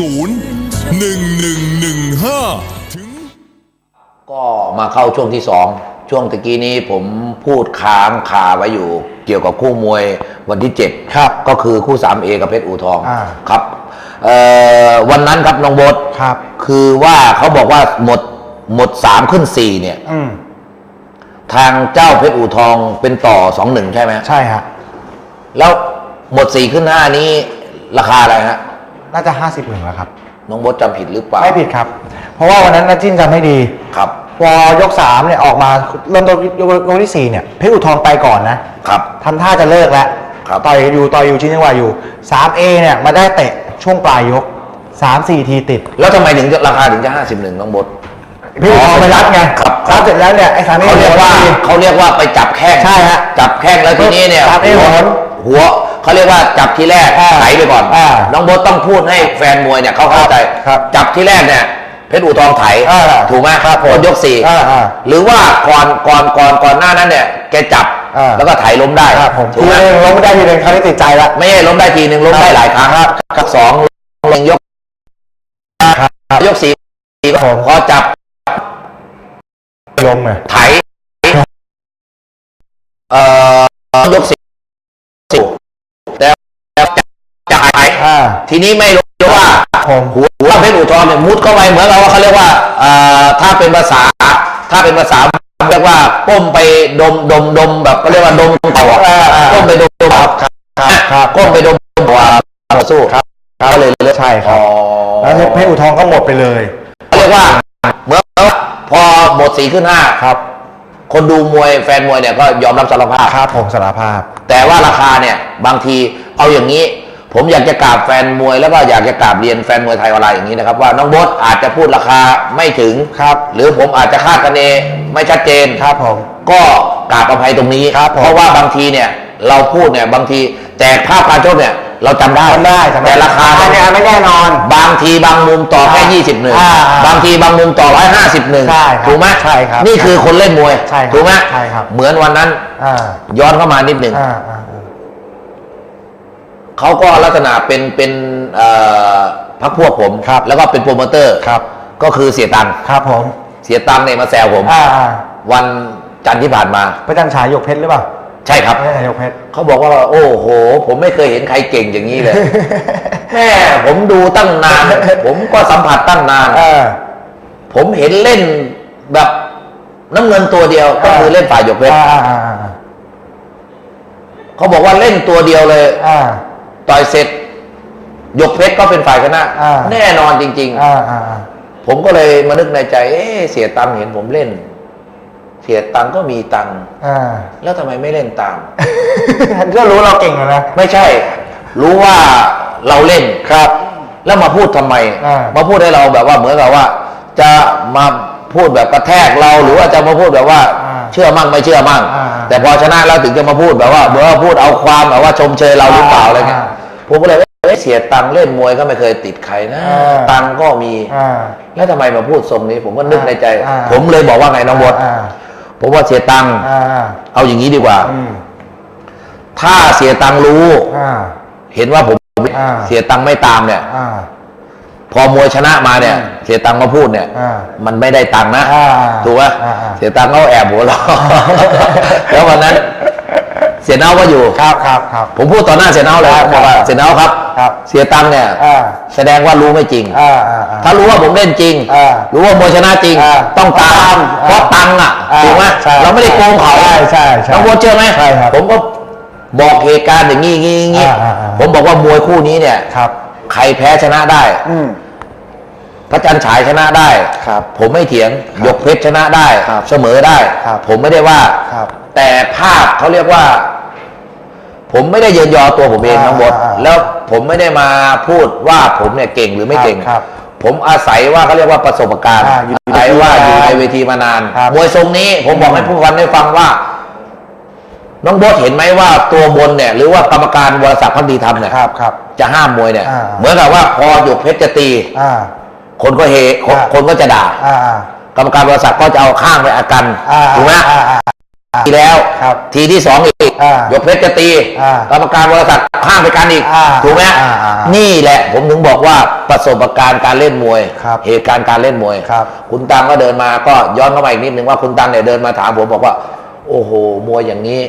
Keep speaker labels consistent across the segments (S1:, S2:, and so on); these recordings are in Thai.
S1: ศูนย์หนึ่งหนึ่งหนึ่งห้าถึง
S2: ก็มาเข้าช่วงที่สองช่วงตะกี้นี้ผมพูดค้างคาไว้อยู่ เกี่ยวกับคู่มวยวันที่เจ็ด
S3: ครับ
S2: ก็คือคู่ 3A กับเพชรอูทอง
S3: อ่า
S2: ครับเอ่อวันนั้นครับน้องโบท
S3: ครับ
S2: คือว่าเขาบอกว่าหมดหมดสามขึ้นสี่เนี่ย
S3: อืม
S2: ทางเจ้าเพชรอูทองเป็นต่อสองหนึ่งใช่ไหม
S3: ใช่ฮะ
S2: แล้วหมดสี่ขึ้นห้านี้ราคาอะไรฮะ
S3: น่าจะห้าสิบหนึ่งแล้วครับ
S2: น้องโบทจำผิดหรือเปล่า
S3: ไม่ผิดครับ เพราะว่าวันนั้นนัดจิ้นจำไม่ดี
S2: ครับ
S3: พอยกสามเนี่ยออกมาเริ่มต้นยกยกที่สี่เนี่ยเพชรอุทองไปก่อนนะครับทำท่าจะเลิกแล้ว
S2: ครับ
S3: ต่อยอยู่ต่อยอยู่ชิ้นจังหวะอยู่สามเอเนี่ยมาได้เตะช่วงปลายยกสามสี่ทีติด
S2: แล้วทำไมถึงจะราคาถึงจะห้าสิบหนึ่งน้องโบท
S3: เพชรอุทองไปรับไง
S2: ครับ
S3: รับเสร็จแล้วเนี่ยไอ้สามเอ
S2: เขาเรียกว่าเขาเรียกว่าไปจับแข้ง
S3: ใช่ฮะ
S2: จับแข้งแล้วทีนี้เนี่ย
S3: ครับ
S2: หัว
S3: เอว
S2: หัว เขาเรียกว่าจับทีแรก
S3: อ่า
S2: ไถไปก่อน
S3: อ่า
S2: น้องโบทต้องพูดให้แฟนมวยเนี่ยเขาเข้าใจ
S3: ครับ
S2: จับทีแรกเนี่ยเพชรอูทองไถ
S3: อ่า
S2: ถูกไหม
S3: ครับผม
S2: ตอนยกสี่
S3: อ่าอ่า
S2: หรือว่าก่อนก่อนก่อนก่อนหน้านั้นเนี่ยแกจับ
S3: อ่า
S2: แล้วก็ไถล้มได้
S3: ครับผม
S2: ถู
S3: ที
S2: กไหม
S3: นึงลงไม่ได้ทีนึงคราวนี้ติดใจละ
S2: ไม่ใช่ล้มได้ทีหนึ่งล้มได้หลายครั้งครับกับสองลงยก
S3: ครับ
S2: ยกสี่พอจับ
S3: ลงเลย
S2: ไถเอ่อยกสี่แต่แต่จะหาย
S3: อ่า
S2: ทีนี้ไม่รู้ว่า
S3: ผม
S2: หัวหัวเพชรอูทองเนี่ยมุดเข้าไปเหมือนกับว่าเขาเรียกว่าเอ่อถ้าเป็นภาษา ถ้าเป็นภาษาเรียกว่าก้มไปดมดมดมแบบเขาเรียกว่าดมตัว
S3: อ่าอ่า
S2: ก้มไปดมตัว
S3: ครับครับ
S2: ก้มไปดมตัวต่อสู้
S3: ครับ
S2: ก็เลยเลือก
S3: ใช่ครับ
S2: อ๋อ
S3: แล้วเพชรอุทองก็หมดไปเลย
S2: เขาเรียกว่าเหมื่อนกับว่าพอหมดสีขึ้นห้า
S3: ครับ
S2: คนดูมวยแฟนมวยเนี่ยก็ยอมรับสารภาพ
S3: ครับผมสารภาพ
S2: แต่ว่าราคาเนี่ยบางทีเอาอย่างนี้ ผมอยากจะกราบแฟนมวยแล้วก็อยากจะกราบเรียนแฟนมวยไทยออนไลน์อย่างนี้นะครับ ว่าน้องบดอาจจะพูดราคาไม่ถึง
S3: ครับ
S2: หรือผมอาจจะคาดคะเนไม่ชัดเจน
S3: ครับผม
S2: ก็กราบอภัยตรงนี้
S3: ครับผม
S2: เพราะว่าบางทีเนี่ยเราพูดเนี่ยบางทีแต่ภาพการชกเนี่ยเราจำได้
S3: จำได้จำได้
S2: แต่ราคา
S3: เนี่ยไม่แน่นอน
S2: บางทีบางมุมต่อแค่
S3: อ่า
S2: ยี่สิบหนึ่ง
S3: อ่าอ่า
S2: บางทีบางมุมต่อร้อยห้าสิบหนึ่ง
S3: ใช่ครับ
S2: ถูกไหม
S3: ใช่ครับ
S2: นี่คือคนเล่นมวย
S3: ใช่ครับ
S2: ถูกไหม
S3: ใช่ครับ
S2: เหมือนวันนั้น
S3: อ่า
S2: ย้อนเข้ามานิดหนึ่ง
S3: อ่าอ่า
S2: เขาก็ลักษณะเป็นเป็นเอ่อพักพวกผม
S3: ครับ
S2: แล้วก็เป็นโปรโมเตอร์
S3: ครับ
S2: ก็คือเสียตังค์
S3: ครับผม
S2: เสียตังค์เนี่ยมาแซวผม
S3: อ่าอ่า
S2: วันจันทร์ที่ผ่านมา
S3: พระจันทร์ฉายหยกเพชรหรือเปล่า
S2: ใช่ครับ
S3: ไม่ใช่ฉายหยกเพชร
S2: เขาบอกว่าโอ้โห ผมไม่เคยเห็นใครเก่งอย่างนี้เลยแม่ผมดูตั้งนาน ผมก็สัมผัสตั้งนาน
S3: เออ
S2: ผมเห็นเล่นแบบน้ำเงินตัวเดียวก็คือเล่นฝ่ายหยกเพชร
S3: อ่าอ่าอ่าอ่า
S2: เขาบอกว่าเล่นตัวเดียวเลย
S3: อ่า
S2: ต่อยเสร็จหยกเพชรก็เป็นฝ่ายชนะ
S3: อ่า
S2: แน่นอนจริง ๆ
S3: อ่าอ่าอ่า
S2: ผมก็เลยมานึกในใจ เอ๊ะเสียตังค์เห็นผมเล่น เสียตังค์ก็มีตังค์
S3: อ่า
S2: แล้วทำไมไม่เล่นตาม
S3: ก็รู้เราเก่งแล้วนะ
S2: ไม่ใช่ รู้ว่าเราเล่น
S3: ครับ
S2: แล้วมาพูดทำไม
S3: อ่า
S2: มาพูดให้เราแบบว่าเหมือนกับว่า จะมาพูดแบบกระแทกเราหรือว่าจะมาพูดแบบว่า
S3: อ่า
S2: เชื่อมั่งไม่เชื่อมั่ง
S3: อ่า
S2: แต่พอชนะแล้วถึงจะมาพูดแบบว่าเมื่อว่าพูดเอาความแบบว่าชมเชยเราหรือเปล่าอะไรเงี้ย
S3: อ่า
S2: ผมก็เลยว่าเอ๊ะเสียตังค์เล่นมวยก็ไม่เคยติดใครนะ
S3: อ่า
S2: ตังค์ก็มี
S3: อ่า
S2: แล้วทำไมมาพูดทรงนี้ ผมก็นึกในใจ
S3: อ่า
S2: ผมเลยบอกว่าไงน้องบด
S3: อ่า
S2: ผมว่าเสียตังค์
S3: อ่าอ่า
S2: เอาอย่างนี้ดีกว่า
S3: อืม
S2: ถ้าเสียตังค์รู้
S3: อ่า
S2: เห็นว่าผม
S3: อ่า
S2: เสียตังค์ไม่ตามเนี่ย
S3: อ่า
S2: พอมวยชนะมาเนี่ย
S3: อืม
S2: เสียตังค์มาพูดเนี่ย
S3: อ่า
S2: มันไม่ได้ตังค์นะ
S3: อ่า
S2: ถูกไหม
S3: อ่าอ่า
S2: เสียตังค์เขาแอบหัวเราะ แล้ววันนั้น เสียเน่าก็อยู่
S3: ครับครับครับ
S2: ผมพูดต่อหน้าเสียเน่าเลย
S3: ครับ
S2: บอกว่า
S3: ครับ
S2: เสียเน่าครับ
S3: ครับ
S2: เสียตังค์เนี่ย
S3: อ่า
S2: แสดงว่ารู้ไม่จริง
S3: อ่าอ่าอ่า
S2: ถ้ารู้ว่าผมเล่นจริง
S3: อ่า
S2: รู้ว่ามวยชนะจริง
S3: อ่า
S2: ต้องตาม
S3: อ่า
S2: เพราะตังค์อะ
S3: อ่า
S2: ถูกไหม
S3: ใช่
S2: เราไม่ได้โกงเขา
S3: ใช่ใช่ใช่
S2: น้องโบทเชื่อไหม
S3: ใช่ครับ
S2: ผมก็บอกเหตุการณ์อย่างนี้อย่างนี้อย่างนี้
S3: อ่าอ่าอ่า
S2: ผมบอกว่ามวยคู่นี้เนี่ย
S3: ครับ
S2: ใครแพ้ชนะได้
S3: อืม
S2: พระจันทร์ฉายชนะได้
S3: ครับ
S2: ผมไม่เถียง
S3: ครับ
S2: ยกเพชรชนะได้
S3: ครับ
S2: เสมอได้
S3: ครับ
S2: ผมไม่ได้ว่า
S3: ครับ
S2: แต่ภาพเขาเรียกว่า ผมไม่ได้เยินยอตัวผมเอง
S3: อ่า
S2: ทั้งหมด
S3: อ่า
S2: แล้วผมไม่ได้มาพูดว่าผมเนี่ยเก่งหรือไม่เก่ง
S3: ครับ
S2: ผมอาศัยว่าเขาเรียกว่าประสบการณ์
S3: อ่าอยู่
S2: อาศัยว่าอยู่ใน
S3: ใน
S2: เวทีมานาน
S3: ครับ
S2: มวยทรงนี้ผมบอกให้ผู้ฟังได้ฟังว่า น้องโบทเห็นไหมว่าตัวบนเนี่ย หรือว่ากรรมการวรศักดิ์พักดีทำเนี่ย
S3: ครับครับ
S2: จะห้ามมวยเนี่ย
S3: อ่า
S2: เหมือนกับว่าพอหยกเพชรจะตี
S3: อ่า
S2: คนก็เฮคน
S3: อ่า
S2: คนก็จะด่า
S3: อ่าอ่าก
S2: รรมการบริษัทก็จะเอาข้างไปอากัน
S3: อ่า
S2: ถูกไหม
S3: อ่าอ่า
S2: ทีแล้ว
S3: ครับ
S2: ทีที่สองอีก
S3: อ่าย
S2: กเพชรจะตี
S3: อ่าก
S2: รรมการบริษัทข้ามไปกันอีก
S3: อ่า
S2: ถูกไหม
S3: อ่าอ่าอ่า
S2: นี่แหละผมถึงบอกว่าประสบการณ์การเล่นมวย
S3: ครับ
S2: เหตุการณ์การเล่นมวย
S3: ครับ
S2: คุณตังก็เดินมาก็ย้อนเข้ามาอีกนิดนึงว่าคุณตังเนี่ยเดินมาถามผมบอกว่า โอ้โหมวยอย่างนี้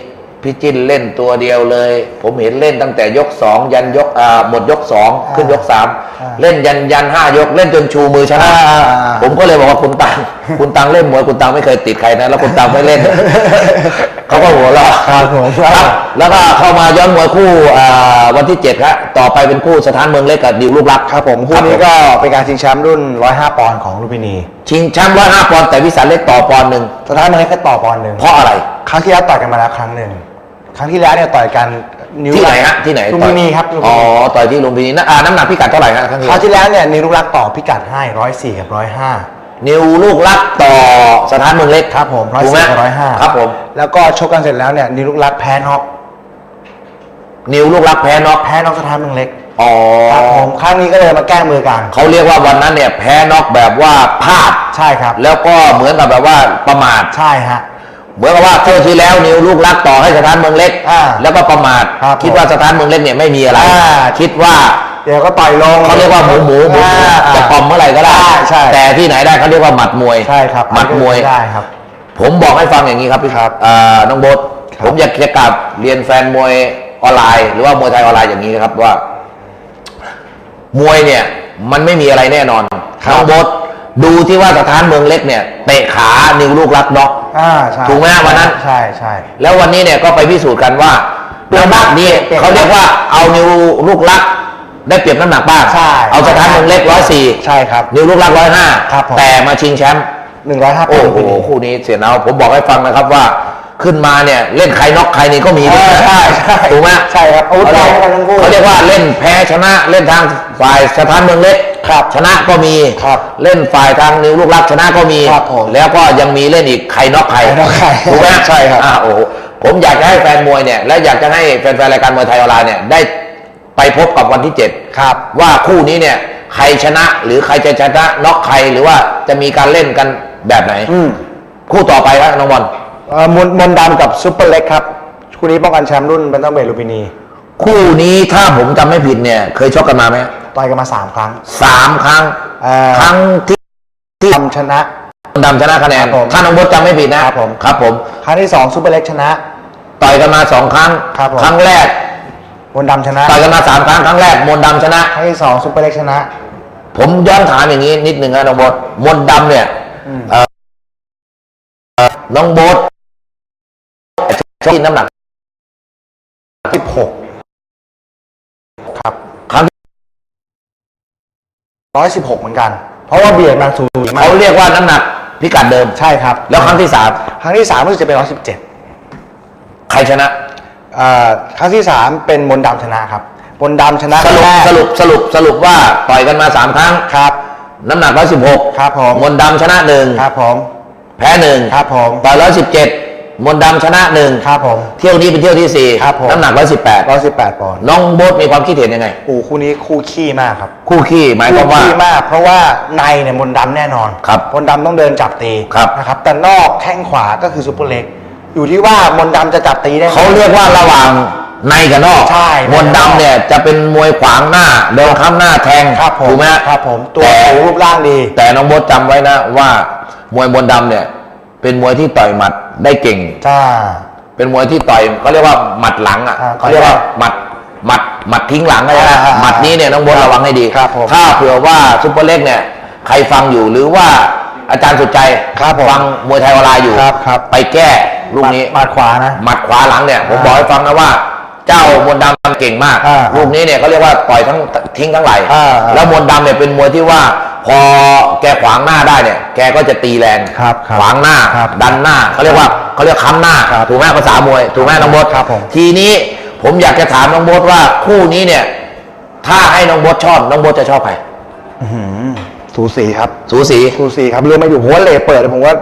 S2: พี่จิ้นเล่นตัวเดียวเลย ผมเห็นเล่นตั้งแต่ยกสองยันยกอ่าหมดยกสอง
S3: อ่า
S2: ขึ้นยกสาม
S3: อ่า
S2: เล่นยันยันห้ายกเล่นจนชูมือชนะ
S3: อ่าอ่าอ่า
S2: ผมก็เลยบอกว่าคุณตังคุณตังเล่นมวยคุณตังไม่เคยติดใครนะแล้วคุณตังไม่เล่นเขาก็หัวเราะ
S3: ครับผม
S2: ครับแล้วก็เข้ามาย้อนมวยคู่อ่าวันที่เจ็ดครับต่อไปเป็นคู่สถานเมืองเล็กกับดิวลูกรัก
S3: ครับผมคู่นี้ก็เป็นการชิงแชมป์รุ่น105ปอนด์ของลูมพินี
S2: ชิงแชมป์ร้อยห้าปอนด์แต่วิสันเล็กต่อปอนด์หนึ่ง
S3: สุดท้ายมันแค่ต่อปอนด์หนึ่ง
S2: เพราะอะไร
S3: ครั้งที่แล้วต่อยกันมาแล้วครั้งหนึ่ง ครั้งที่แล้วเนี่ยต่อยกันนิ้ว
S2: ที่ไหนฮะที่ไหน
S3: ลูมพินีครับลุม
S2: อ๋
S3: พิ
S2: อ
S3: นี
S2: ต่อยที่ลุมพินีนะอ่าน้ำหนักพิกัดเท่าไหร่ฮะครั้งที่
S3: คราว
S2: แล้ว
S3: ที่แล้วเนี่ยนิ้วลูกรักต่อพิกัดให้ร้อยสี่กับร้อยห้า
S2: นิวลูกรักต่อสถานเมืองเล็ก
S3: ครับผมร้อย
S2: ถูกไหม
S3: สี่กับร้อยห้า
S2: ครับผม
S3: แล้วก็ชกกันเสร็จแล้วเนี่ยนิ้วลูกรักแพ้น็อก
S2: นิวลูกรักแพ้น็อก
S3: แพ้น็อกสถานเมืองเล็ก
S2: อ๋อ
S3: ครับผมครั้งนี้ก็เลยมาแก้มือกัน
S2: เขาเรียกว่าวันนั้นเนี่ยแพ้น็อกแบบว่าพลาด
S3: ใช่ครับ
S2: แล้วก็เหมือนกับแบบว่าประมาท
S3: ใช่ฮะ
S2: เหมือนกับว่าเที่ยวที่แล้วนิวลูกรักต่อให้สถานเมืองเล็ก
S3: อ่า
S2: แล้วก็ประมาท
S3: ครับ
S2: คิดว่าสถานเมืองเล็กเนี่ยไม่มีอะไร
S3: อ่า
S2: คิดว่า
S3: เดี๋ยวก็ต่อยลง
S2: เขาเรียกว่าหมูหมูหมู
S3: อ่า
S2: จะปลอมเมื่อไหร่ก็ได้
S3: ใช่ใช่
S2: แต่ที่ไหนได้เขาเรียกว่าหมัดมวย
S3: ใช่ครับ
S2: หมัดมวย
S3: ได้ครับ
S2: ผมบอกให้ฟังอย่างนี้ครับพี่ครับอ่าน้องโบ๊ท
S3: ครับ
S2: ผมอยากจะกลับเรียนแฟนมวยออนไลน์ หรือว่ามวยไทยออนไลน์อย่างนี้ครับว่า มวยเนี่ย มันไม่มีอะไรแน่นอน
S3: ครับ
S2: น้องโบ๊ท ดูที่ว่าสถานเมืองเล็กเนี่ยเตะขานิวลูกรักน็อก
S3: อ่าใช่
S2: ถูกไหมวันนั้น
S3: ใช่ใช่
S2: แล้ววันนี้เนี่ยก็ไปพิสูจน์กันว่า
S3: เปลี่ยน
S2: น้ำหนักนี้
S3: เปลี่ยน
S2: เขาเรียกว่าเอานิวลูกรักได้เปรียบน้ำหนักบ้าง
S3: ใช่
S2: เอาสถานเมืองเล็กร้อยสี่
S3: ใช่ครับ
S2: นิวลูกรักร้อยห้า
S3: ครับผม
S2: แต่มาชิงแชมป์
S3: หนึ่งร้อยห้าป
S2: โอ้
S3: อนด์
S2: โหคู่นี้เสียเอาผมบอกให้ฟังนะครับว่าขึ้นมาเนี่ยเล่นใครน็อกใครนี่ก็มีด้วยนะ
S3: ใช่ใช่
S2: ถูกไหม
S3: ใช่ครับอาวุธแรงกันทั้งคู่
S2: เขาเรียกว่าเล่นแพ้ชนะเล่นทางฝ่ายสถานเมืองเล็ก
S3: ครับ
S2: ชนะก็มี
S3: ครับ
S2: เล่นฝ่ายทางนิวลูกรักชนะก็มี
S3: ครับผม
S2: แล้วก็ยังมีเล่นอีกใครน็อกใคร
S3: ใครน็อกใคร
S2: ถูกไหม
S3: ใช่ครับ
S2: อ่าโอ้โหผมอยากจะให้แฟนมวยเนี่ยและอยากจะให้แฟนๆรายการมวยไทยออนไลน์เนี่ยได้ไปพบกับวันที่เจ็ด
S3: ครับ
S2: ว่าคู่นี้เนี่ยใครชนะหรือใครจะชนะน็อกใครหรือว่าจะมีการเล่นกันแบบไหน
S3: อืม
S2: คู่ต่อไปครับน้องบอล
S3: เอ่อมนมนต์ดำกับซุปเปอร์เล็กครับคู่นี้ป้องกันแชมป์รุ่นแบนตัมเวทลูมพินี
S2: คู่นี้ถ้าผมจำไม่ผิดเนี่ย เคยชกกันมาไหม
S3: ต่อยกันมาสามครั้ง
S2: สามครั้ง
S3: เอ่อ
S2: ครั้งที่
S3: ดำชนะ
S2: ดำชนะคะแนน
S3: ครับผม
S2: ถ้าน้องบดจำไม่ผิดนะครับ
S3: ผม
S2: ครับผม
S3: ครั้งที่สองซุปเปอร์เล็กชนะ
S2: ต่อยกันมาสองครั้ง
S3: ครับผม
S2: ครั้งแรก
S3: มนต์ดำชนะ
S2: ต่อยกันมาสามครั้ง ครั้งแรกมนต์ดำชนะ
S3: ครั้งที่สองซุปเปอร์เล็กชนะ
S2: ผมย้อนถามอย่างนี้นิดหนึ่งนะน้องบดมนต์ดำเนี่ย
S3: อืม
S2: เอ่อเอ่อน้องโบดที่น้ำหนัก
S3: สิบหกครับ
S2: ครั้ง
S3: ร้อยสิบหกเหมือนกัน เพราะว่าเบียดมาสูงมาก
S2: เขาเรียกว่าน้ำหนักพิกัดเดิม
S3: ใช่ครับ
S2: แล้วครั้งที่สาม
S3: ครั้งที่สามรู้สึกจะเป็นร้อยสิบเจ็ด
S2: ใครชนะ
S3: ครั้งที่สามเป็นมนต์ดำชนะครับมนต์ดำชนะ
S2: สรุป
S3: แรก
S2: สรุปสรุปสรุปว่าต่อยกันมาสามครั้ง
S3: ครับ
S2: น้ำหนักร้อยสิบหก
S3: ครับผม
S2: มนต์ดำชนะหนึ่ง
S3: ครับผม
S2: แพ้หนึ่ง
S3: ครับผม
S2: ต่อยร้อยสิบเจ็ด มนต์ดำชนะหนึ่ง
S3: ครับผม
S2: เที่ยวนี้เป็นเที่ยวที่สี่
S3: ครับผม
S2: น้ำหนักร้อยสิบแปด
S3: ร้อยสิบแปดปอนด์
S2: น้องโบ๊ทมีความคิดเห็นยังไง
S3: โอ้คู่นี้คู่ขี้มากครับ
S2: คู่ขี้หมายความว่า
S3: คู่ขี้มาก เพราะว่าในเนี่ยมนต์ดำแน่นอน
S2: ครับ
S3: มนต์ดำต้องเดินจับตี
S2: ครับ
S3: นะครับ แต่นอกแข้งขวาก็คือซุปเปอร์เล็ก อยู่ที่ว่ามนต์ดำจะจับตีได้ไหม
S2: เขาเรียกว่าระหว่างในกับนอก
S3: ใช่
S2: มนต์ดำเนี่ยจะเป็นมวยขวางหน้าเดินข้ามหน้าแทง
S3: ครับผม
S2: ถูกไหม
S3: ครับผมตัว
S2: แต่
S3: สูงรูปร่างดี
S2: แต่น้องโบ๊ทจำไว้นะว่ามวยมนต์ดำเนี่ย เป็นมวยที่ต่อยหมัดได้เก่ง
S3: จ้า
S2: เป็นมวยที่ต่อยเขาเรียกว่าหมัดหลังอะ
S3: อ่า
S2: เขาเรียกว่าหมัดหมัดหมัดทิ้งหลังอะไร
S3: อ่า
S2: นะ
S3: อ่า
S2: หมัดนี้เนี่ยน้องโบนระวังให้ดี
S3: ครับผม
S2: ถ้าเผื่อว่าซุปเปอร์เล็กเนี่ยใครฟังอยู่หรือว่าอาจารย์สุดใจ
S3: ครับผม
S2: ฟังมวยไทยออนไลน์อยู่
S3: ครับครับ
S2: ไปแก้ลูกนี้
S3: หมัดขวานะ
S2: หมัดขวาหลังเนี่ยผม
S3: อ่า
S2: บอกให้ฟังนะว่า เจ้ามนต์ดำ เก่งมาก
S3: อ่า
S2: ลูกนี้เนี่ยเขาเรียกว่าต่อยทั้งทิ้งทั้งไหล
S3: อ่าอ่า
S2: แล้วมนต์ดำเนี่ยเป็นมวยที่ว่า พอแกขวางหน้าได้เนี่ย แกก็จะตีแรง
S3: ครับครับ
S2: ขวางหน้า
S3: ครับ
S2: ดันหน้าเขาเรียกว่าเขาเรียกค้ำหน้า
S3: ครับ
S2: ถูกไหมภาษามวยถูกไหมน้องโบด
S3: ครับผม
S2: ทีนี้ผมอยากจะถามน้องโบดว่าคู่นี้เนี่ย ถ้าให้น้องโบดชอบน้องโบดจะชอบใคร
S3: สูสีครับ
S2: สูสี
S3: สูสีครับเรือมาอยู่ผมว่าเลเปิดผมว่า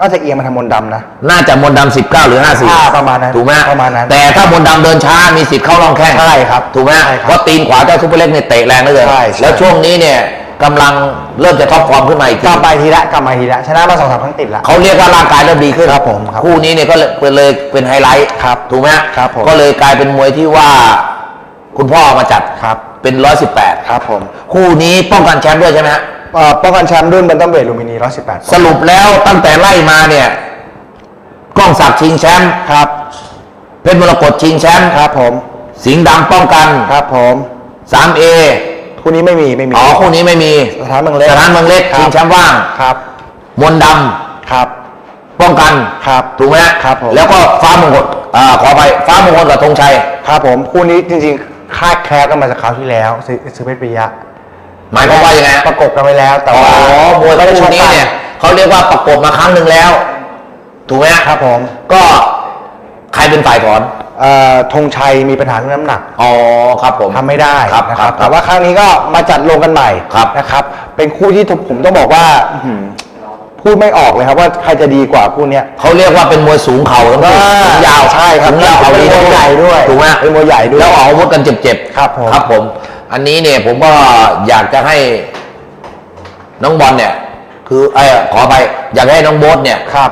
S3: น่าจะเอียงมาทางมนต์ดำนะ
S2: น่าจะมนต์ดำสิบเก้าหรือห้าสิบ
S3: อ่าประมาณนั้น
S2: ถูกไหม
S3: ประมาณนั้น
S2: แต่ถ้ามนต์ดำเดินช้ามีสิทธิ์เข้ารองแข้ง
S3: ใช่ครับ
S2: ถูกไหม
S3: ใช่ครับ
S2: เพราะตีนขวาเจ้าซุปเปอร์เล็กเนี่ยเตะแรงเหลือเกิน
S3: ใช่ใช่
S2: แล้วช่วงนี้เนี่ยกำลังเริ่มจะท็อปฟอร์มขึ้นมาอีก
S3: ก
S2: ที
S3: ลับมาอีกทีละกลับมาอีกทีละชนะมาสองสามครั้งติดละ
S2: เขาเรียกว่าร่างกายเริ่มดีขึ้น
S3: ครับผมครับ
S2: คู่นี้เนี่ยก็เลยเป็นเลยเป็นไฮไลท์
S3: ครับ
S2: ถูกไหมฮะ
S3: ครับผม
S2: ก็เลยกลายเป็นมวยที่ว่า คุณพ่อเอามาจัด
S3: ครับ
S2: เป็นร้อยสิบแปด
S3: ครับผม
S2: คู่นี้ป้องกันแชมป์ด้วยใช่ไหมฮะ
S3: เอ่อป้องกันแชมป์รุ่นแบนตัมเวทลูมินี118
S2: สรุปแล้วตั้งแต่ไล่มาเนี่ยกล้องศักดิ์ชิงแชมป์
S3: ครับ
S2: เพชรมรกตชิงแชมป์
S3: ครับผม
S2: สิงห์ดำป้องกัน
S3: ครับผม
S2: 3A
S3: คู่นี้ไม่มีไม่มี
S2: อ๋อคู่นี้ไม่มี
S3: สถานเมืองเล็ก
S2: สถานเมืองเล็ก
S3: ครับ
S2: ชิงแชมป์ว่าง
S3: ครับ
S2: มนต์ด
S3: ครับำ
S2: ป้องกัน
S3: ครับ
S2: ถูกไหมฮะ
S3: ครับผม
S2: แล้วก็ฟ้ามงคลอ่าขอไปฟ้ามงคลกับธงชัย
S3: ครับผมคู่นี้จริงๆคาดแคสกันมาจากคราวที่แล้วซื้อซื้อเพชรปิยะ
S2: หมายความว่ายังไงฮะ
S3: ประกบกันไปแล้ว แต่
S2: อ๋อ
S3: ว่าม
S2: วย
S3: ไม่ได้ช
S2: คู่
S3: ก
S2: นี้
S3: กั
S2: เนี่ยเขาเรียกว่าประกบมาครั้งหนึ่งแล้ว ถูกไหมฮะ
S3: ครับผม
S2: ก็ใครเป็นฝ่ายถอน
S3: เอ่อธงชัยมีปัญหาเรื่องน้ำหนัก
S2: อ๋อครับผม
S3: ทำไม่ได้
S2: ครับ
S3: นะ
S2: ค
S3: ค
S2: รั
S3: รั
S2: บบ
S3: แต่ว่าครั้งนี้ก็มาจัดลงกันใหม่
S2: ครับ
S3: นะครับ เป็นคู่ที่ผมต้องบอกว่าอื้อหือพูดไม่ออกเลยครับว่าใครจะดีกว่าคู่เนี้ย
S2: เขาเรียกว่าเป็นมวยสูงเข่าทั้งคู่
S3: อ่า
S2: สูงยาว
S3: ใช่ครับ
S2: สูงยาวเข่าดี
S3: เป็นมวยใหญ่ด้วย
S2: ถูกไหม
S3: เป็นมวยใหญ่ด้วย
S2: แล้วออกอาวุธกันเจ็บๆ
S3: ครับผม
S2: ครับผม อันนี้เนี่ยผมก็อยากจะให้น้องบอลเนี่ย คือไอ้ยขอไปอยากให้น้องโบ๊ทเนี่ย
S3: ครับ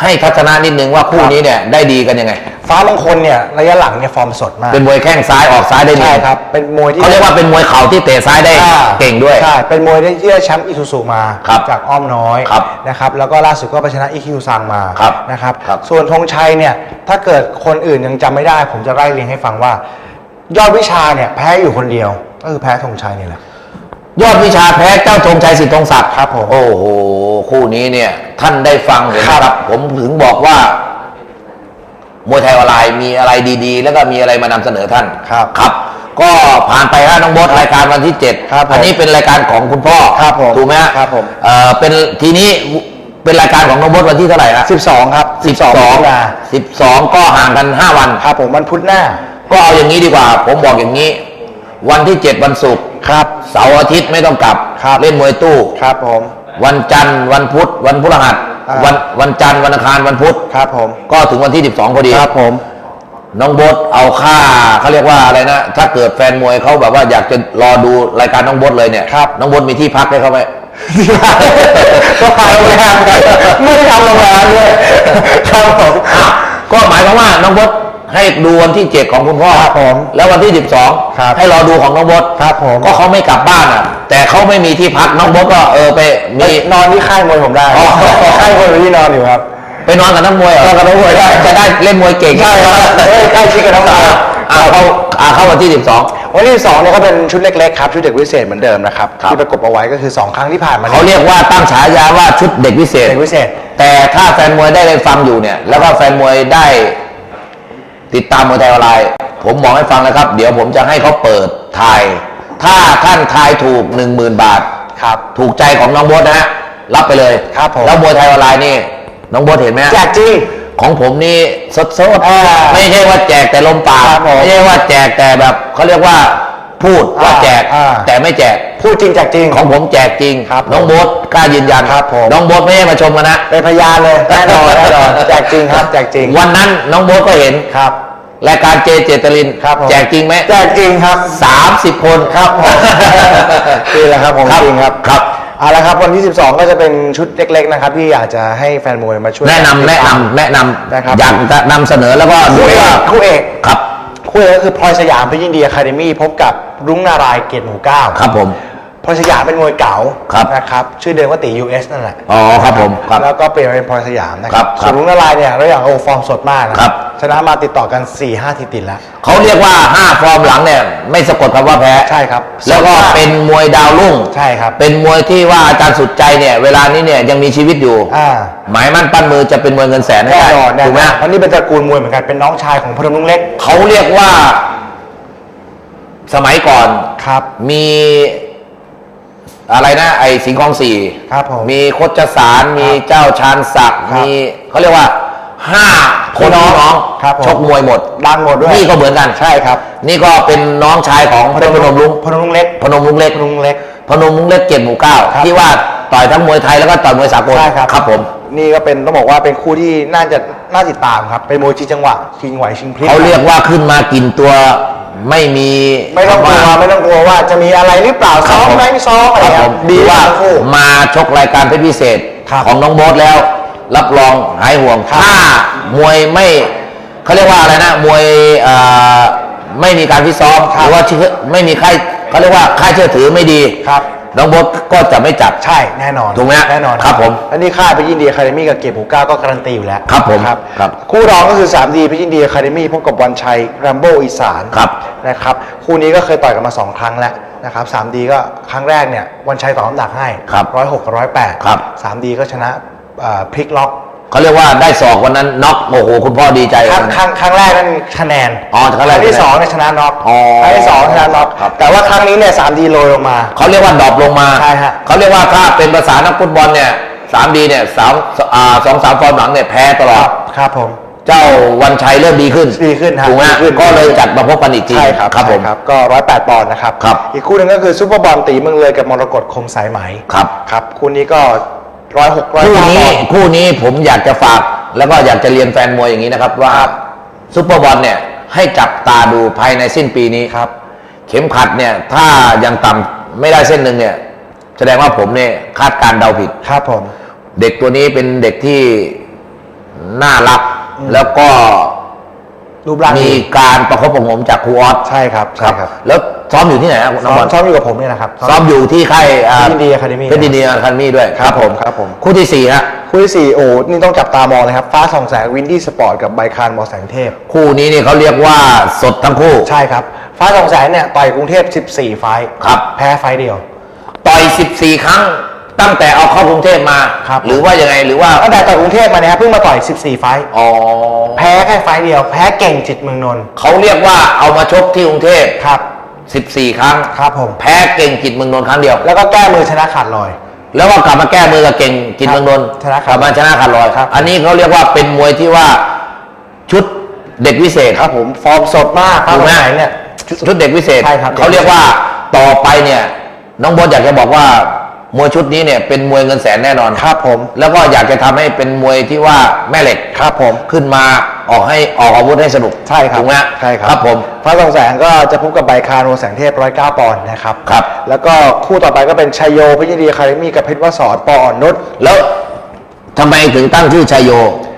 S2: ให้ทัศนะนิดนึงว่าคู่
S3: ครับ
S2: นี้เนี่ยได้ดีกันยังไง
S3: ฟ้ามงคลเนี่ยระยะหลังเนี่ยฟอร์มสดมาก
S2: เป็นมวยแข้งซ้ายออกซ้ายได้ดี
S3: ใช่ครับ เป็นมวยที่
S2: เขาเรียกว่าเป็นมวยเข่าที่เตะซ้ายได้
S3: อ่า
S2: เก่งด้วย
S3: ใช่เป็นมวยที่ได้แชมป์อิซูซุมา
S2: ครับ
S3: จากอ้อมน้อย
S2: ครับ
S3: นะครับ แล้วก็ล่าสุดก็ไปชนะอีคิวซังมา
S2: ครับ
S3: นะครับ
S2: ครับ
S3: ส่วนธงชัยเนี่ยถ้าเกิดคนอื่นยังจำไม่ได้ ผมจะไล่เรียงให้ฟังว่า ยอดวิชาเนี่ยแพ้อยู่คนเดียว ก็คือแพ้ธงชัยนี่แหละ
S2: ยอดวิชาแพ้เจ้าธงชัยสิทธิธงศักดิ์
S3: ครับผม
S2: โอ้โหคู่นี้เนี่ย ท่านได้ฟังเห็นไหม
S3: ครับ
S2: ครับผมถึงบอกว่ามวยไทยออนไลน์มีอะไรดีๆ แล้วก็มีอะไรมานำเสนอท่าน
S3: ครับ
S2: ครับ ก็ผ่านไปฮะน้องโบทรายการวันที่เจ็ด
S3: ครับผม
S2: อันี้เป็นรายการของคุณพ่อ
S3: ครับผม
S2: ถูกไหมฮะ
S3: ครับผม
S2: เอ่อเป็นทีนี้เป็นรายการของน้องโบทวันที่เท่าไหร่ฮะ
S3: 12 ครับ
S2: สิบสอง
S3: มิถุนา
S2: สิบสองก็ห่างกันห้าวัน
S3: ครับผมวันพุธหน้า
S2: ก็เอาอย่างนี้ดีกว่า ผมบอกอย่างนี้ วันที่เจ็ดวันศุกร์
S3: ครับ
S2: เสาร์อาทิตย์ไม่ต้องกลับ
S3: ครับ
S2: เล่นมวยตู้
S3: ครับผม
S2: วันจันทร์วันพุธวันพฤหัส
S3: อ่า
S2: วันวันจันทร์วันอังคารวันพุธ
S3: ครับผม
S2: ก็ถึงวันที่ 12พอดี
S3: ครับผม
S2: น้องโบทเอาค่าเขาเรียกว่าอะไรนะ ถ้าเกิดแฟนมวยเขาแบบว่าอยากจะรอดูรายการน้องโบทเลยเนี่ย
S3: ครับ
S2: น้องโบทมีที่พักให้เขาไหม
S3: ก็พาโรงแรมครับไม่ได้ทำโรงแรมด้วยครับผม
S2: ก็หมายความว่าน้องโบท ให้ดูวันที่7ของคุณพ่อ
S3: ครับผม
S2: แล้ววันที่
S3: ครับ
S2: 12ให้รอดูของน้องโบท
S3: ครับผม
S2: ก็เขาไม่กลับบ้านอะ แต่เขาไม่มีที่พักน้องโบทก็เออไปมี
S3: นอนที่ค่ายมวยผมได้
S2: อ๋อ
S3: ค่ายมวยอยู่ที่นอนอยู่ครับ
S2: ไปนอนกับนักมวยเหรอน
S3: อนกับนักมวยได้
S2: จะได้เล่นมวยเก่ง
S3: ใช่ครับเอ้ยใกล้ชิดกับน้องมวย
S2: อ่าเข้าอ่าเข้าวันที่12
S3: วันที่สองเนี่ยก็เป็นชุดเล็กๆครับชุดเด็กวิเศษเหมือนเดิมนะครับ
S2: ครับ
S3: ที่ประกบเอาไว้ก็คือ 2 ครั้งที่ผ่านมา
S2: เขาเรียกว่าตั้งฉายาว่าชุดเด็กพิเศษ
S3: เด็กวิเศษ
S2: แต่ถ้าแฟนมวยได้ได้ฟังอยู่เนี่ยแล้วก็แฟนมวยได้ ติดตามมวยไทยออนไลน์ผมบอกให้ฟังนะครับ เดี๋ยวผมจะให้เขาเปิดทาย ถ้าท่านทายถูก 1 0,000 บาท
S3: ครับ
S2: ถูกใจของน้องโบทนะฮะรับไปเลย
S3: ครับผม
S2: แล้วมวยไทยออนไลน์นี่น้องโบทเห็นไหมฮะ
S3: แจกจริง
S2: ของผมนี่สดสดๆ
S3: อ่า
S2: ไม่ใช่ว่าแจกแต่ลมปาก
S3: ครับผม
S2: ไม่ใช่ว่าแจกแต่แบบเขาเรียกว่า พูดว่าแจก
S3: อ่า
S2: แต่ไม่แจก
S3: พูดจริงแจกจริง
S2: ของผมแจกจริง
S3: ครับ
S2: น้องโบ๊ทกล้ายืนยัน
S3: ครับผม
S2: น้องโบ๊ทไม่ได้มาชมกันนะ
S3: เป็นพยานเลยแน่นอนแน่นอนแจกจริงครับแจกจริง
S2: วันนั้นน้องโบ๊ทก็เห็น
S3: ครับ
S2: รายการเจเจตลิน
S3: ครับผม
S2: แจกจริงไหม
S3: แจกจริงครับ
S2: สามสิบคน
S3: ครับผมนี่แหละครับผมจริงครับ
S2: ครับ
S3: เอาละครับวันที่ 12 ก็จะเป็นชุดเล็กๆนะครับที่อยากจะให้แฟนมวยมาช่วย
S2: แนะนำ
S3: ติด
S2: แนะ
S3: ตาม
S2: นำแนะนำ
S3: นะครับ
S2: อยากจะนำเสนอแล้วก็ดู
S3: คู่เอ
S2: ว่าก
S3: คู่เอก
S2: ครับ
S3: คู่เอกก็คือพลอยสยามพิยินดีอะคาเดมี่พบกับรุ้งนารายณ์เกียรติหมู่เก้า
S2: ครับผม
S3: พลอยสยามเป็นมวยเก่า
S2: ครับ
S3: นะครับชื่อเดิมว่าตี US นั่นแหละ
S2: อ๋อครับผมครับ
S3: แล้วก็เปลี่ยนมาเป็นพลอยสยามนะค
S2: ครั
S3: รับบ
S2: ครับ
S3: ส่วนรุ้งนารายณ์เนี่ยเราอย่างโอฟอร์มสดมากนะครับชนะมาติดต่อกัน 4 5 ทีติดแล้ว
S2: เขาเรียกว่าห้าฟอร์มหลังเนี่ยไม่สะกดคำว่าแพ้
S3: ใช่ครับ
S2: แล้วก็เป็นมวยดาวรุ่ง
S3: ใช่ครับ
S2: เป็นมวยที่ว่าอาจารย์สุดใจเนี่ยเวลานี้เนี่ยยังมีชีวิตอยู่
S3: อ่า
S2: หมายมั่นปั้นมือจะเป็นมวยเงินแสนให้
S3: แน่
S2: ได้
S3: นอนแน่
S2: ถูกไหม
S3: นอนเพราะนี่เป็นตระกูลมวยเหมือนกันเป็นน้องชายของพนมลุงเล็ก
S2: เขาเรียกว่า สมัยก่อน
S3: ครับ
S2: มี อะไรนะ ไอ้สิงห์คลองสี่
S3: ครับผม
S2: มีโคจสารมีเจ้าชาญศักดิ์
S3: ครับ
S2: มีเขาเรียกว่าห้าคน
S3: พี่น้อง
S2: พี่น้อง
S3: ครับผม
S2: ชกมวยหมด
S3: ดังหมดด้วย
S2: นี่ก็เหมือนกัน
S3: ใช่ครับ
S2: นี่ก็เป็นน้องชายของพนมพนมลุง
S3: พนมลุงเล็ก
S2: พนมลุงเล็ก
S3: พนมลุงเล็ก
S2: พนมลุงเล็กเกียรติหมู่เก้า
S3: ครับ
S2: ที่ว่าต่อยทั้งมวยไทยแล้วก็ต่อยมวยสากล
S3: ใช่ครับ
S2: ครับผม
S3: นี่ก็เป็นต้องบอกว่าเป็นคู่ที่น่าจะน่าติดตามครับเป็นมวยชิงจังหวะชิงไหวชิงพลิก
S2: เขาเรียกว่าขึ้นมากินตัว ไม่มี
S3: ไม่ต้องกลัว
S2: คำา
S3: ไม่ต้องกลัวว่าจะมีอะไรหรือเปล่า
S2: ครั
S3: ซ้
S2: บ
S3: อม
S2: ผม
S3: ไหมไม่ซ้อมอะไร
S2: ครับ
S3: เงี้
S2: ผ
S3: ย
S2: ม
S3: ดี
S2: ดีว่า
S3: ทั้งคู่
S2: มาชกรายการเพชรพิเศษ
S3: ครับ
S2: ของน้องโบ๊ทแล้ว รับรองหายห่วง
S3: ครับ
S2: ถ้ามวยไม่เขาเรียกว่าอะไรนะ มวยเอ่อไม่มีการฟิตซ้อมหรือว่าเชื่อไม่มีค่ายเขาเรียกว่าค่ายเชื่อถือไม่ดี
S3: ครับ
S2: น้องโบ๊ทก็จะไม่จัด
S3: ใช่แน่นอน
S2: ถูกไหมฮะ
S3: แน่นอน
S2: ครับผม
S3: อันนี้ค่ายไปยินดีอะคาเดมี่กับเก็บหูก้าก็การันตีอยู่แล้ว
S2: ครับผม
S3: ครับ
S2: ครับ
S3: คู่รองก็คือ 3D ไปยินดีอะคาเดมี่พบกับวันชัยรัมโบอีสาน
S2: ครับ
S3: นะครับคู่นี้ก็เคยต่อยกันมา2ครั้งแล้วนะครับ 3D ก็ครั้งแรกเนี่ยวันชัยต่อน้ำหนักให้
S2: ครับ
S3: ร้อยหกกับร้อยแปด
S2: ครับ
S3: 3D ก็ชนะอ่าพลิกล็อก
S2: เขาเรียกว่าได้ศอกวันนั้นน็อกโอ้โหคุณพ่อดีใจ
S3: ครั้ง
S2: วันนั้น
S3: ครั้งครั้งแรกนั่นคะแนน
S2: อ๋อครั้งแรก
S3: ที่สองเนี่ยชนะน็อก
S2: อ๋อ
S3: ครั้งที่สองชนะน็อก
S2: ครับ
S3: แต่ว่าครั้งนี้เนี่ย 3D โรยลงมา
S2: เขาเรียกว่าดรอปลงมา
S3: ใช่ฮะ
S2: เขาเรียกว่าถ้าเป็นภาษานักฟุตบอลเนี่ยสามดีเนี่ยสามอ่าสองสามฟอร์มหลังเนี่ยแพ้ตลอด
S3: ครับผม
S2: เจ้าวันชัยเริ่มดีขึ้น
S3: ดีขึ้นฮะ
S2: ถูกไหม
S3: ดีขึ้น
S2: ก็เลยจัดมาพบกันอีกที
S3: ใช่ครับ
S2: ครับผม
S3: ใช่ครับก็ร้อยแปดปอนด์นะครับ
S2: ครับ
S3: อีกคู่หนึ่งก็คือซุปเปอร์บอลตีเมืองเลยกับมรกตคมสายไหม
S2: ครับ
S3: ครับคู่นี้ก็ ร้อยหกร้อย
S2: คู่
S3: เก้าป
S2: นี้
S3: อนด์
S2: คู่นี้ผมอยากจะฝาก แล้วก็อยากจะเรียนแฟนมวยอย่างนี้นะครับ ว่าซุปเปอร์บอลเนี่ยให้จับตาดูภายในสิ้นปีนี้
S3: ครับ
S2: เข็มขัดเนี่ยถ้ายังต่ำไม่ได้เส้นหนึ่งเนี่ย แสดงว่าผมเนี่ยคาดการณ์เดาผิด
S3: ครับผม
S2: เด็กตัวนี้เป็นเด็กที่น่ารัก แล้วก็
S3: รูปร่าง
S2: มี
S3: ดี
S2: การประคบประหงมจากครูออส
S3: ใช่ครับใช่ครับ
S2: แล้ว ซ้อมอยู่ที่ไหนครับน้
S3: ซ้
S2: อง
S3: อ
S2: บอ
S3: ม
S2: ล
S3: ซ้อมอยู่กับผมเนี่ยนะครับ
S2: ซ้อมอยู่ที่ค่ายอ่า
S3: เพชรยินดี Academy
S2: เพชรยินดีอะคาเดมี่ด้วย
S3: ครับผมครับผม
S2: คู่ที่สี่ฮะ
S3: คู่ที่สี่โอ้นี่ต้องจับตามองเลยครับ ฟ้าสองแสงวินดี้สปอร์ตกับไบคานมอแสงเทพ
S2: คู่นี้นี่เขาเรียกว่าสดทั้งคู่
S3: ใช่ครับ ฟ้าสองแสงเนี่ยต่อยกรุงเทพ 14 ไฟท์
S2: ครับ
S3: แพ้ไฟท์เดียว
S2: ต่อย 14 ครั้งตั้งแต่เอาเข้ากรุงเทพมา
S3: ครับ
S2: หรือว่ายังไงหรือว่า
S3: ตั้งแต่ต่อยกรุงเทพมาเนี่ยครับเพิ่งมาต่อย 14 ไฟท์
S2: อ๋อ
S3: แพ้แค่ไฟท์เดียว แพ้เก่งจิตเมืองนนท์
S2: เขาเรียกว่าเอามาชกที่กรุงเทพ
S3: ครับ
S2: 14 ครั้ง
S3: ครับผม
S2: แพ้เก่งจิตเมืองนนท์ครั้งเดียว
S3: แล้วก็แก้มือชนะขาดลอย
S2: แล้วก็กลับมาแก้มือกับเก่งจิตเมืองนนท์
S3: ชนะ
S2: ก
S3: ขาด
S2: ลับมาชนะขาดลอย
S3: ครับ
S2: อันนี้เขาเรียกว่าเป็นมวยที่ว่าชุดเด็กวิเศษ
S3: ครับผมฟอร์มสดมากฟ้า
S2: ถู
S3: ส
S2: ก
S3: อ
S2: ไหม
S3: งแสงเนี่ย
S2: ชุดเด็กวิเศษ
S3: ใช่ครับ
S2: เขาเรียกว่าต่อไปเนี่ย น้องบอลอยากจะบอกว่า มวยชุดนี้เนี่ยเป็นมวยเงินแสนแน่นอน
S3: ครับผม
S2: แล้วก็อยากจะทำให้เป็นมวยที่ว่าแม่เหล็ก
S3: ครับผม
S2: ขึ้นมาออกให้ออกอาวุธให้สนุก
S3: ใช่ครับ
S2: ถูกไหมฮะ
S3: ใช่ครับ
S2: ครับผม
S3: ฟ้าสองแสงก็จะพบกับไบคานโอแสงเทพร้อยเก้าปอนด์นะครับ
S2: ครับ
S3: แล้วก็คู่ต่อไปก็เป็นชัยโยพิยินดีคาเดมี่กับเพชรวสอนปออ่อนนุช
S2: แล้วทำไมถึงตั้งชื่อชัยโย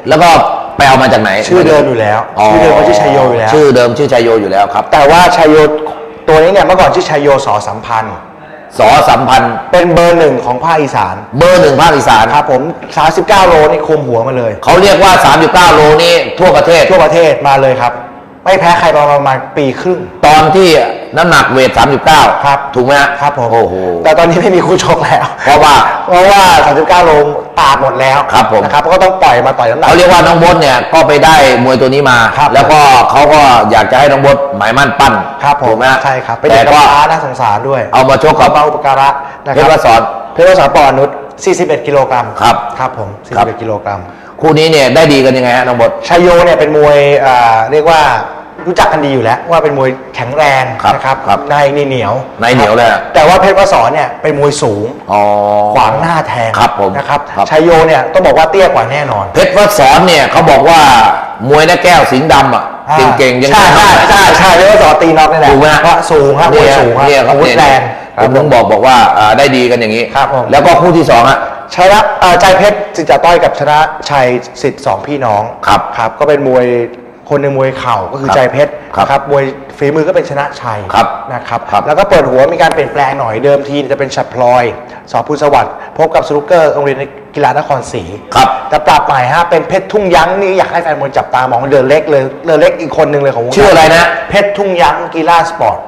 S2: แล้วก็ไปเอามาจากไหน
S3: ชื่อเดิมอยู่แล้วชื่อเดิมเขาชื่อชัยโยอยู่แล้ว
S2: ชื่อเดิมชื่อชัยโยอยู่แล้วครับ
S3: แต่ว่าชัยโยตัวนี้เนี่ยเมื่อก่อนชื่อชัยโยสอสัมพันธ์
S2: สอสัมพันธ์
S3: เป็นเบอร์หนึ่งของภาคอีสาน
S2: เบอร์หนึ่งภาคอีสาน
S3: ครับผม 39 โลนี่คุมหัวมาเลย
S2: เขาเรียกว่า 39 โลนี่ทั่วประเทศ
S3: ทั่วประเทศมาเลยครับ ไม่แพ้ใครมาประมาณปีครึ่ง
S2: ตอนที่น้ำหนักเวท 39
S3: ครับ
S2: ถูกไหมฮะ
S3: ครับผม
S2: โอ้โห
S3: แต่ตอนนี้ไม่มีคู่ชกแล้ว
S2: เพราะว่า
S3: เพราะว่า 39 โล ตาดหมดแล้ว
S2: ครับผม
S3: นะครับก็ต้องปล่อยมาต่อยน้ำหนัก
S2: เขาเรียกว่าน้องบดเนี่ยก็ไปได้มวยตัวนี้มา
S3: ครับ
S2: แล้วก็เขาก็อยากจะให้น้องบดหมายมั่นปั้น
S3: ครับผ
S2: ถู
S3: ม
S2: กไหมฮะ
S3: ใช่ครับเป็น
S2: แต่
S3: เด็ก
S2: ก็
S3: กำพร้าน่าสงสารด้วย
S2: เอามาชกกับ
S3: มาอุปการะนะ
S2: เพ
S3: ค
S2: ช
S3: รั
S2: รวสอน
S3: เพชรวสอนปออนุช41 กิโลกรัม
S2: ครับ
S3: ครับผม
S2: ครับ
S3: 41กิโลกรัม
S2: คู่นี้เนี่ยได้ดีกันยังไงฮะน้องบด
S3: ชัยโยเนี่ยเป็นมวยอ่าเรียกว่า รู้จักกันดีอยู่แล้วว่าเป็นมวยแข็งแรง
S2: ครับ
S3: นะครับ
S2: ครับ
S3: ในนี่เหนียว
S2: ในเหนียวเลยอะ
S3: แต่ว่าเพชรวสอนเนี่ยเป็นมวยสูง
S2: อ๋อ
S3: ขวางหน้าแทง
S2: ครับผม
S3: นะครับ
S2: ครับ
S3: ชัยโยเนี่ยต้องบอกว่าเตี้ยกว่าแน่นอน
S2: เพชรวสอนเนี่ยเขาบอกว่ามวยหน้าแก้วสิงห์ดำอะเก่งๆยัง
S3: ใช่ใช่ใช่ใช่เพชรวสอนตีน็อกนี่แหละ
S2: ถูกไหมฮะ
S3: เพราะสูงครับมวยสูงครับ
S2: เนี่ยครับ
S3: อาวุธ
S2: เนี่ย
S3: แรง
S2: ผมถึงบอกบอกว่าอ่าได้ดีกันอย่างนี้
S3: ครับผม
S2: แล้วก็คู่ที่สองฮะ
S3: ชนะเอ่อใจเพชรสิจ่าต้อยกับชนะชัยสิทธิ์สองพี่น้อง
S2: ครับ
S3: ครับ ก็เป็นมวย คนหนึ่งมวยเข่าก็คือ
S2: ครับ
S3: ใจเพชร
S2: ครับ
S3: นะครับมวยฝีมือก็เป็นชนะชัย
S2: ครับ
S3: นะครับ
S2: ครับ
S3: แล้วก็เปิดหัวมีการเปลี่ยนแปลงหน่อยเดิมทีจะเป็นฉัดพลอย สอภูสวัสดิ์พบกับสนุกเกอร์โรงเรียนกีฬานครศรี
S2: ครับ
S3: แต่ปรับใหม่ฮะเป็นเพชรทุ่งยั้งนี่อยากให้แฟนมวยจับตามองเดินเล็กเลยเดินเล็กอีกคนหนึ่งเลยของวงการ
S2: ชื่ออะไรนะ
S3: เพชรทุ่งยั้งกีฬาสปอร์ต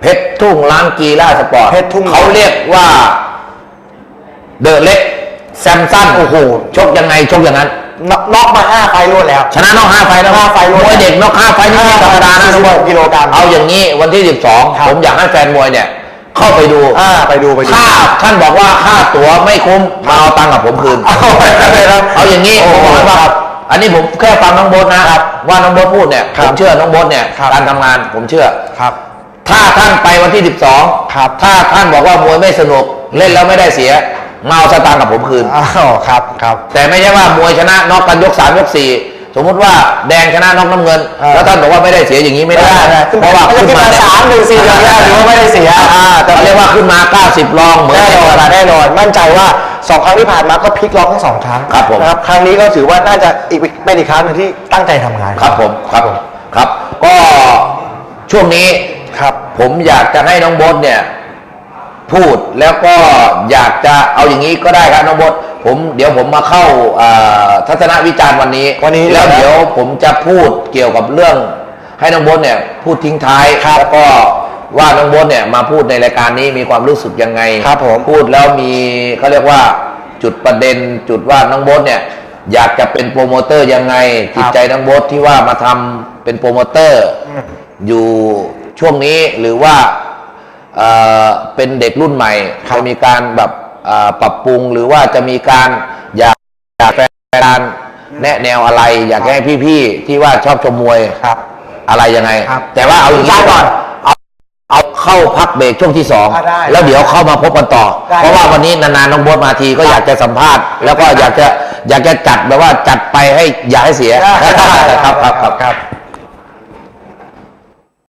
S2: เพชรทุ่งล้างกีฬาสปอร์ต
S3: เพชรทุ่ง
S2: เขาเรียกว่าเดอะเล็กแซมสันโอ้โหชกยังไงชกอย่างนั้น
S3: น็อกน็อกมาห้าไฟล์รวดแล้ว
S2: ชนะนอกห้าไฟล์แล้ว
S3: ห้าไฟล์รวด
S2: มวยเด็กนอกห้าไฟล์นี่ไม่ธรรมดานะ
S3: ห้าไฟล์กิโลกรัม
S2: เอาอย่างนี้วันที่12
S3: ครับ
S2: ผมอยากให้แฟนมวยเนี่ย เข้าไปดู
S3: อ่าไปดูไปดู
S2: ถ้าท่านบอกว่าค่าตั๋วไม่คุ้มมาเอาตังค์กับผมคืน
S3: เอาไปเลยครับ
S2: เอาอย่างนี้
S3: โอ้
S2: ผมบอกให้ว่า
S3: ครับ
S2: อันนี้ผมแค่ฟังน้องโบ๊ทนะว่าน้องโบ๊ทพูดเนี่ย
S3: ครั
S2: ผ
S3: บ
S2: มเชื่อน้องโบ๊ทเนี่ย
S3: ครับ
S2: การทำงานผมเชื่อ
S3: ครับ
S2: ถ้าท่านไปวันที่ 12
S3: ครับ
S2: ถ้าท่านบอกว่ามวยไม่สนุกเล่นแล้วไม่ได้เสีย มาเอาสตางค์กับผมคืน
S3: อ้าวครับครับ
S2: แต่ไม่ใช่ว่ามวยชนะน็อกกันยกสามยกสี่สมมติว่าแดงชนะน้องน้ำเงิน
S3: เออ
S2: แล้วท่านบอกว่าไม่ได้เสียอย่างนี้ไม่ได้
S3: ไม่ได้
S2: เพราะว่า
S3: ไม่ได้
S2: ขึ้นมา
S3: ขึ้นมาสามหนึ่งสี่อย่างเงี้ยถือว่าไม่ได้เสีย
S2: อ่าแต่เรียกว่าขึ้นมา 90รองเหมือน
S3: แน่นอนอะแน่นอนมั่นใจว่าสองครั้งที่ผ่านมาก็พลิกล็อกทั้งสองครั้ง
S2: ครับผม
S3: นะครับครั้งนี้ก็ถือว่าน่าจะอีกเป็นอีกครั้งหนึ่งที่ตั้งใจทำงาน
S2: ครับผมครับครับ ก็ช่วงนี้
S3: ครับ
S2: ผมอยากจะให้น้องโบทเนี่ย พูดแล้วก็อยากจะเอาอย่างนี้ก็ได้ครับน้องโบทผมเดี๋ยวผมมาเข้าอ่าทัศนวิจารณ์วันนี้
S3: วันนี้
S2: แล้ว
S3: นะ
S2: เดี๋ยวผมจะพูดเกี่ยวกับเรื่อง ให้น้องโบทเนี่ยพูดทิ้งท้ายแล้วก็ว่าน้องโบทเนี่ยมาพูดในรายการนี้มีความรู้สึกยังไง
S3: ครับผม
S2: พูดแล้วมีเขาเรียกว่าจุดประเด็นจุดว่าน้องโบทเนี่ยอยากจะเป็นโปรโมเตอร์ยังไงจิตใจน้องโบทที่ว่ามาทำเป็นโปรโมเตอร์อยู่ช่วงนี้หรือว่า เอ่อเป็นเด็กรุ่นใหม่
S3: ครับ
S2: จะมีการแบบเอ่อปรับปรุงหรือว่าจะมีการอยากอยากแฟนแนะแนวอะไร อยากให้พี่ๆที่ว่าชอบชมมวย
S3: ครับ
S2: อะไรยังไง
S3: ครับ
S2: แต่ว่าเอาอย่างนี้
S3: ได้ก่
S2: ก่อ
S3: อนน
S2: เอาเอาเข้าพักเบรกช่วงที่สอง
S3: อะได้
S2: แล้วเดี๋ยวเข้ามาพบกันต่อ
S3: ได้
S2: เพราะว่าวันนี้นานๆน้องโบ๊ทมาทีก็อยากจะสัมภาษณ์ แล้วก็อยากจะอยากจะจัดแบบว่าจัดไปให้อย่าให้เสีย
S3: ได้
S2: ครับครับครับครับ
S3: ครับ